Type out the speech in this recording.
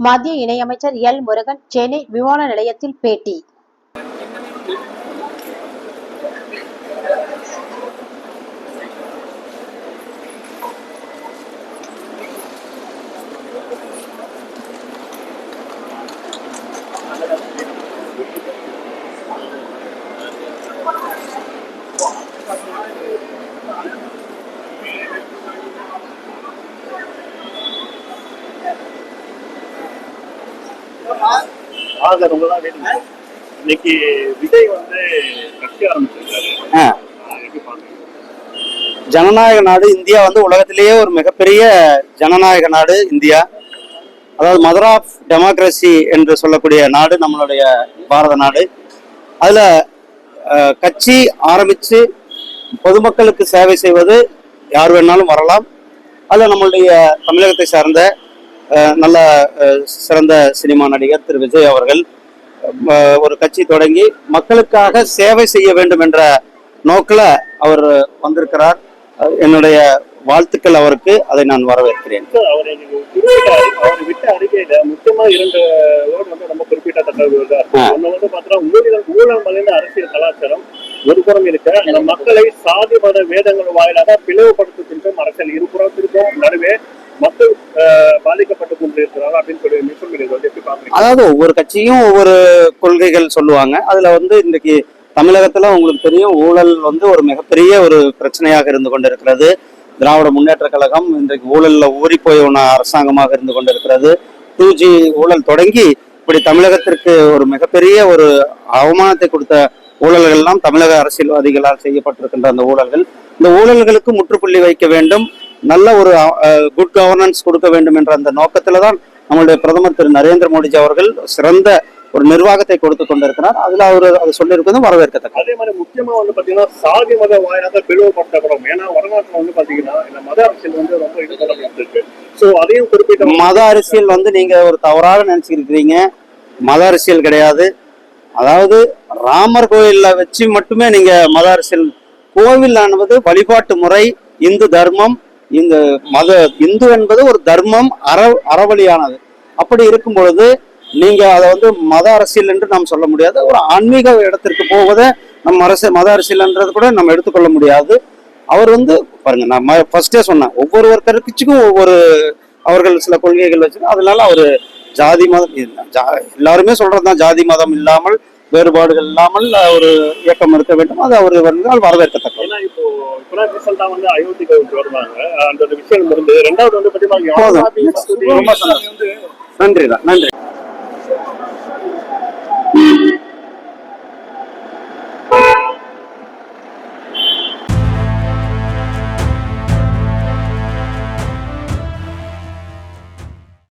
மத்திய இணையமைச்சர் எல் முருகன் சென்னை விமான நிலையத்தில் பேட்டி ஆக ரொம்ப தான் வேணும். இன்னைக்கு விஜய் வந்து கட்சி ஆரம்பிச்சிருக்காரு. ஜனநாயக நாடு இந்தியா வந்து உலகத்திலேயே ஒரு மிகப்பெரிய ஜனநாயக நாடு இந்தியா. அதாவது மதர் ஆஃப் டெமோக்ரஸி என்று சொல்லக்கூடிய நாடு நம்மளுடைய பாரத நாடு. அதுல கட்சி ஆரம்பிச்சு பொதுமக்களுக்கு சேவை செய்வது யார் வேணாலும் வரலாம். அதுல நம்மளுடைய தமிழகத்தை சார்ந்த நல்ல சிறந்த சினிமா நடிகர் திரு விஜய் அவர்கள் ஒரு கட்சி தொடங்கி மக்களுக்காக சேவை செய்ய வேண்டும் என்ற நோக்கில் அவர் வந்திருக்கிறார். என்னுடைய வாழ்த்துக்கள் அவருக்கு. அதை நான் வரவேற்கிறேன். அவர் விட்ட அறிக்கையில முக்கியமா இரண்டு வேர்டு வந்து ரொம்ப குறிப்பிடத்தக்க வேர்டா இருக்கு ஆ. ஒண்ணு வந்து பாத்தீங்கன்னா ஊழல் ஊழல் மலிந்த அரசியல் கலாச்சாரம். ஒரு புறம் இருக்க அந்த மக்களை சாதி மத வேதங்கள் வாயிலாக பிளவுபடுத்துகின்ற அரசியல். இருபுறத்திற்கும் நடுவே பாதிக்கப்பட்டு கொண்டிருக்கிறாரா அப்படின்னு சொல்லி மிஷன் மீடியா வந்து எப்படி பாக்குறீங்க அதாவது ஒவ்வொரு கட்சியும் ஒவ்வொரு கொள்கைகள் சொல்லுவாங்க. அதுல வந்து இன்றைக்கு தமிழகத்துல உங்களுக்கு தெரியும் ஊழல் வந்து ஒரு மிகப்பெரிய ஒரு பிரச்சனையாக இருந்து கொண்டிருக்கிறது. திராவிட முன்னேற்ற கழகம் இன்றைக்கு ஊழல்ல ஊறி போய் ஒன்று அரசாங்கமாக இருந்து கொண்டிருக்கிறது. டூ ஜி ஊழல் தொடங்கி இப்படி தமிழகத்திற்கு ஒரு மிகப்பெரிய ஒரு அவமானத்தை கொடுத்த ஊழல்கள் எல்லாம் தமிழக அரசியல்வாதிகளால் செய்யப்பட்டிருக்கின்ற அந்த ஊழல்கள். இந்த ஊழல்களுக்கு முற்றுப்புள்ளி வைக்க வேண்டும். நல்ல ஒரு குட் கவர்னன்ஸ் கொடுக்க வேண்டும் என்ற அந்த நோக்கத்துல தான் நம்மளுடைய பிரதமர் திரு நரேந்திர மோடிஜி அவர்கள் சிறந்த ஒரு நிர்வாகத்தை கொடுத்து கொண்டிருக்கிறார். அதுல அவர் அதை சொல்லியிருப்பதும் வரவேற்கத்தக்கது. அதே மாதிரி முக்கியமா வந்து பாத்தீங்கன்னா சாதி மத வாயிலாக பிளவுபட்டப்படும் ஏன்னா வடநாட்டுல வந்து பாத்தீங்கன்னா இந்த மத அரசியல் வந்து ரொம்ப ஈடுபட்டு இருக்கு சோ அதையும் குறிப்பிட்ட மத அரசியல் வந்து நீங்க ஒரு தவறாக நினைச்சிருக்கிறீங்க. மத அரசியல் கிடையாது. அதாவது ராமர் கோயில்ல வச்சு மட்டுமே நீங்க மத அரசியல் கோவில் ஆனது வழிபாட்டு முறை இந்து தர்மம் இந்த மத இந்து என்பது ஒரு தர்மம் அற அறவழியானது. அப்படி இருக்கும் பொழுது நீங்க அதை வந்து மத அரசியல் என்று நாம் சொல்ல முடியாது. ஒரு ஆன்மீக இடத்திற்கு போவதை நம்ம அரசு மத அரசியல்ன்றது கூட நம்ம எடுத்துக்கொள்ள முடியாது. அவர் வந்து பாருங்க நான் ஃபர்ஸ்டே சொன்னேன். ஒவ்வொரு கட்சிக்கும் ஒவ்வொரு அவர்கள் சில கொள்கைகள் வச்சு அதனால அவர் ஜாதி மதம் ஜா- எல்லாருமே சொல்றதுதான் ஜாதி மதம் இல்லாமல் வேறுபாடுகள் இல்லாமல் ஒரு இயக்கம் இருக்க வேண்டும். அது அவர் வந்தால் வரவேற்கத்தக்கது. ஏன்னா இப்போ ரீசெண்டா வந்து அயோத்திக்கு வருவாங்க. அந்த விஷயம் இருந்து ரெண்டாவது. வந்து நன்றி நன்றி.